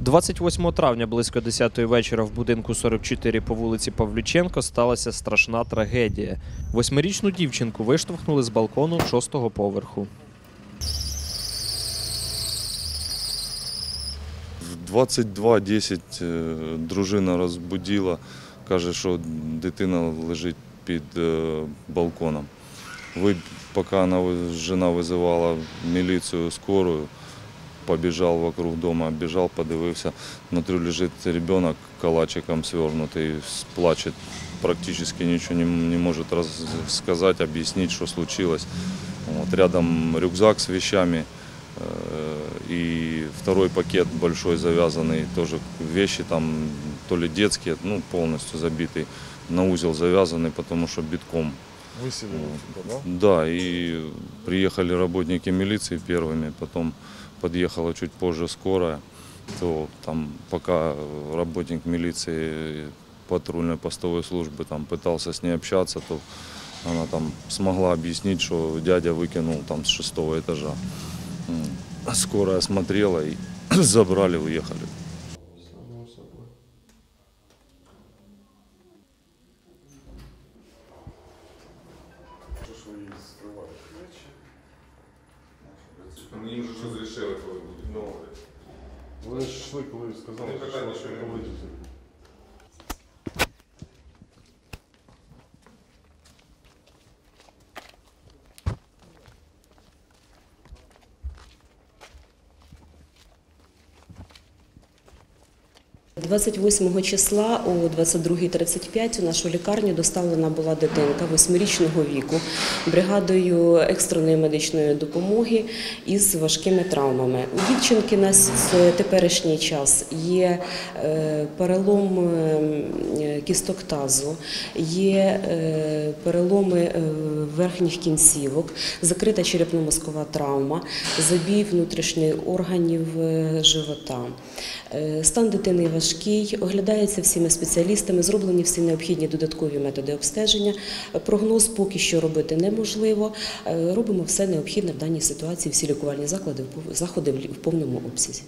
28 травня близько 10 вечора в будинку 44 по вулиці Павлюченко сталася страшна трагедія. Восьмирічну дівчинку виштовхнули з балкону шостого поверху. В 22.10 е, дружина розбудила, каже, що дитина лежить під е, балконом. Поки жена визивала міліцію скорую, побіжав вокруг дома, обіжав, подивився. Внутрі лежить ребенок калачиком свернутий, плаче, практично нічого не, не може роз- сказати, об'яснити, що случилось. Вот, рядом рюкзак з вещами, Э, и второй пакет большой завязанный, тоже вещи там то ли детские, ну полностью забитый, на узел завязанный, потому что битком. Выселили туда, да? Да, и приехали работники милиции первыми, потом подъехала чуть позже скорая, то там пока работник милиции патрульной постовой службы там пытался с ней общаться, то она там смогла объяснить, что дядя выкинул там с шестого этажа. М. А Скорая смотрела и забрали, уехали. Мені вже розрішили, коли будуть. Ну, Вони ж йшли, коли сказали, Не що питання, що що не вийдуть. – 28 числа о 22.35 у нашу лікарню доставлена була дитинка восьмирічного віку бригадою екстреної медичної допомоги із важкими травмами. У дівчинки на теперішній час є е, перелом е, кісток тазу, є е, переломи е, верхніх кінцівок, закрита черепно-мозкова травма, забій внутрішніх органів живота. Стан дитини важкий, оглядається всіма спеціалістами, зроблені всі необхідні додаткові методи обстеження. Прогноз поки що робити неможливо. Е, Робимо все необхідне в даній ситуації, всі лікувальні заклади заходи в повному обсязі.